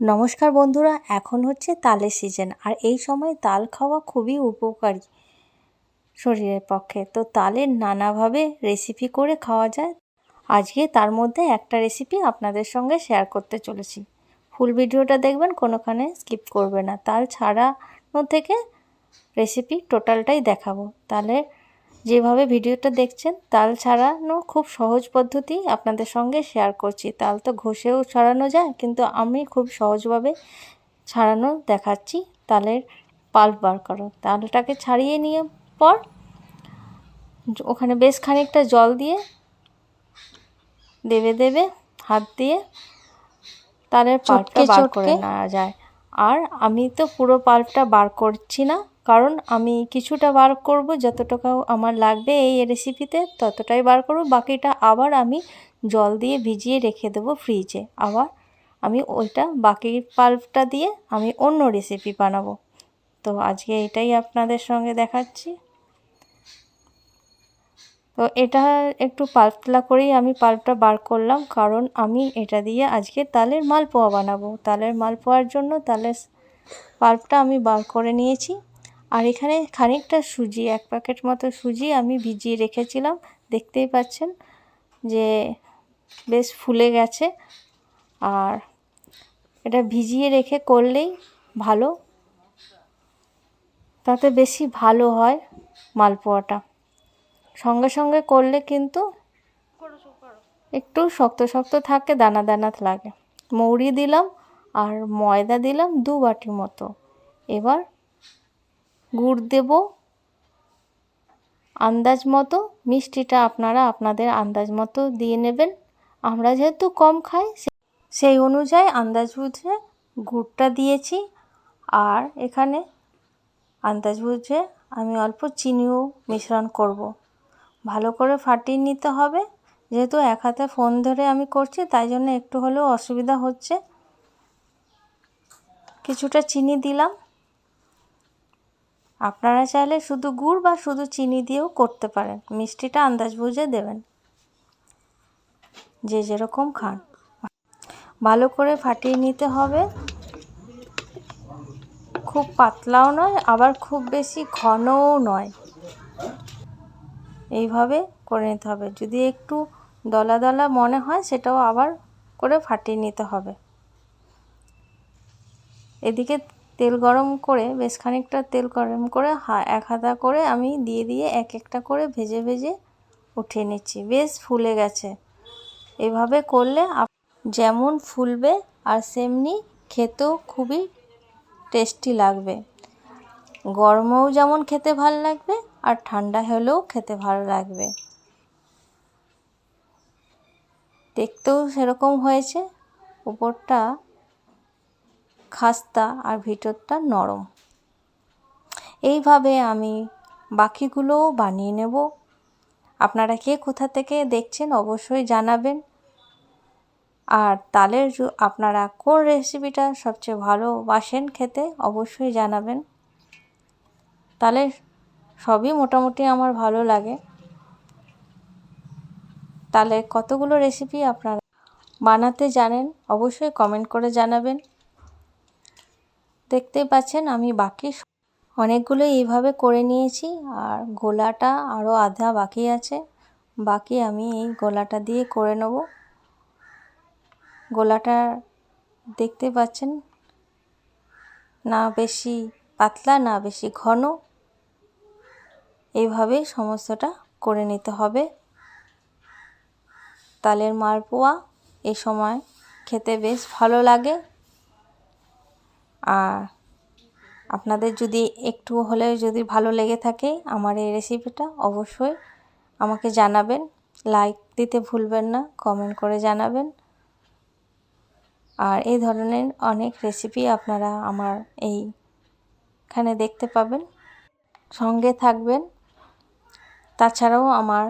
নমস্কার বন্ধুরা, এখন হচ্ছে তালের সিজন আর এই সময় তাল খাওয়া খুবই উপকারী শরীরের পক্ষে। তো তালের নানাভাবে রেসিপি করে খাওয়া যায়। আজকে তার মধ্যে একটা রেসিপি আপনাদের সঙ্গে শেয়ার করতে চলেছি। ফুল ভিডিওটা দেখবেন, কোনোখানে স্কিপ করবে না। তাল ছাড়ানো থেকে রেসিপি টোটালটাই দেখাবো। তাহলে যেভাবে ভিডিওটা দেখছেন তাল ছাড়ানো খুব সহজ পদ্ধতি আপনাদের সঙ্গে শেয়ার করছি। তাল তো ঘষেও ছাড়ানো যায় কিন্তু আমি খুব সহজভাবে ছাড়ানো দেখাচ্ছি তালের পাল্প বার করো। তালটাকে ছাড়িয়ে নিয়ে পর ওখানে বেশ খানিকটা জল দিয়ে দেবে দেবে হাত দিয়ে তালের পাল্পটা বার করে নেওয়া যায়। আর আমি তো পুরো পাল্পটা বার করছি না কারণ আমি কিছুটা বার করব, যতটুকু আমার লাগবে এই রেসিপিতে ততটাই বার করব, বাকিটা আবার আমি জল দিয়ে ভিজিয়ে রেখে দেবো ফ্রিজে আবার আমি ওইটা বাকি পাল্পটা দিয়ে আমি অন্য রেসিপি বানাবো। তো আজকে এটাই আপনাদের সঙ্গে দেখাচ্ছি। তো এটা একটু পাতলা করেই আমি পাল্পটা বার করলাম, কারণ আমি এটা দিয়ে আজকে তালের মালপোয়া বানাবো। তালের মালপোয়ার জন্য তালের পাল্পটা আমি বার করে নিয়েছি। আর এখানে খানিকটা সুজি, এক প্যাকেট মতো সুজি আমি ভিজিয়ে রেখেছিলাম। দেখতেই পাচ্ছেন যে বেশ ফুলে গেছে। আর এটা ভিজিয়ে রেখে করলেই ভালো। তাতে বেশি ভালো হয় মালপোয়াটা। সঙ্গে সঙ্গে করলে কিন্তু একটু শক্ত শক্ত থাকে, দানা দানা লাগে। মৌরি দিলাম আর ময়দা দিলাম দু বাটি মতো। এবার গুড় দেব। আন্দাজ মতো, মিষ্টিটা আপনারা আপনাদের আন্দাজ মতো দিয়ে নেবেন। আমরা যেহেতু কম খাই সেই অনুযায়ী আন্দাজ বুঝে গুড়টা দিয়েছি। আর এখানে আন্দাজ বুঝে আমি অল্প চিনিও মিশ্রণ করব। ভালো করে ফাটিয়ে নিতে হবে। যেহেতু এক হাতে ফোন ধরে আমি করছি, তাই জন্য একটু হলেও অসুবিধা হচ্ছে। কিছুটা চিনি দিলাম। আপনারা চাইলে শুধু গুড় বা শুধু চিনি দিয়েও করতে পারেন। মিষ্টিটা আন্দাজ বুঝে দেবেন। যে যেরকম খান। ভালো করে ফাটিয়ে নিতে হবে। খুব পাতলাও নয়, আবার খুব বেশি ঘনও নয়। এইভাবে করে নিতে হবে। যদি একটু দলা দলা মনে হয়, সেটাও আবার করে ফাটিয়ে নিতে হবে। এদিকে তেল গরম করে বেশ খানিকটা তেল গরম করে এক হাতা করে আমি দিয়ে দিয়ে এক একটা করে ভেজে ভেজে উঠিয়ে নিচ্ছি। বেশ ফুলে গেছে। এভাবে করলে যেমন ফুলবে আর সেমনি খেতেও খুবই টেস্টি লাগবে। গরমেও যেমন খেতে ভালো লাগবে আর ঠান্ডা হলেও খেতে ভালো লাগবে। দেখতেও সেরকম হয়েছে। উপরটা খাস্তা আর ভিতরটা নরম। এইভাবে আমি বাকিগুলোও বানিয়ে নেব। আপনারা কে কোথা থেকে দেখছেন অবশ্যই জানাবেন। আর তালের আপনারা কোন রেসিপিটা সবচেয়ে ভালোবাসেন খেতে অবশ্যই জানাবেন। তালের সবই মোটামুটি আমার ভালো লাগে। তাহলে কতগুলো রেসিপি আপনারা বানাতে জানেন অবশ্যই কমেন্ট করে জানাবেন। দেখতেই পাচ্ছেন আমি বাকি অনেকগুলো এইভাবে করে নিয়েছি আর গোলাটা আরও আধা বাকি আছে। বাকি আমি এই গোলাটা দিয়ে করে নেব। গোলাটা দেখতে পাচ্ছেন না বেশি পাতলা, না বেশি ঘন। এইভাবে সমস্তটা করে নিতে হবে। তালের মালপোয়া এ সময় খেতে বেশ ভালো লাগে। আর আপনাদের যদি একটু হলে যদি ভালো লেগে থাকে আমার এই রেসিপিটা অবশ্যই আমাকে জানাবেন। লাইক দিতে ভুলবেন না কমেন্ট করে জানাবেন। আর এই ধরনের অনেক রেসিপি আপনারা আমার এইখানে দেখতে পাবেন, সঙ্গে থাকবেন। তাছাড়াও আমার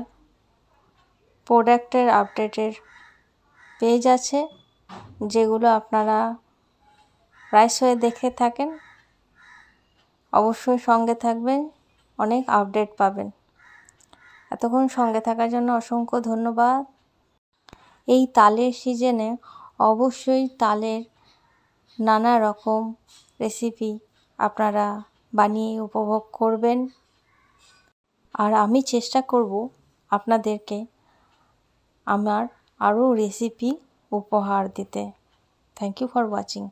প্রোডাক্টের আপডেটের পেজ আছে, যেগুলো আপনারা প্রায়শই দেখে থাকেন। অবশ্যই সঙ্গে থাকবেন, অনেক আপডেট পাবেন। এতক্ষণ সঙ্গে থাকার জন্য অসংখ্য ধন্যবাদ। এই তালের সিজনে অবশ্যই তালের নানা রকম রেসিপি আপনারা বানিয়ে উপভোগ করবেন। আর আমি চেষ্টা করব আপনাদেরকে আমার আরও রেসিপি উপহার দিতে। Thank you for watching.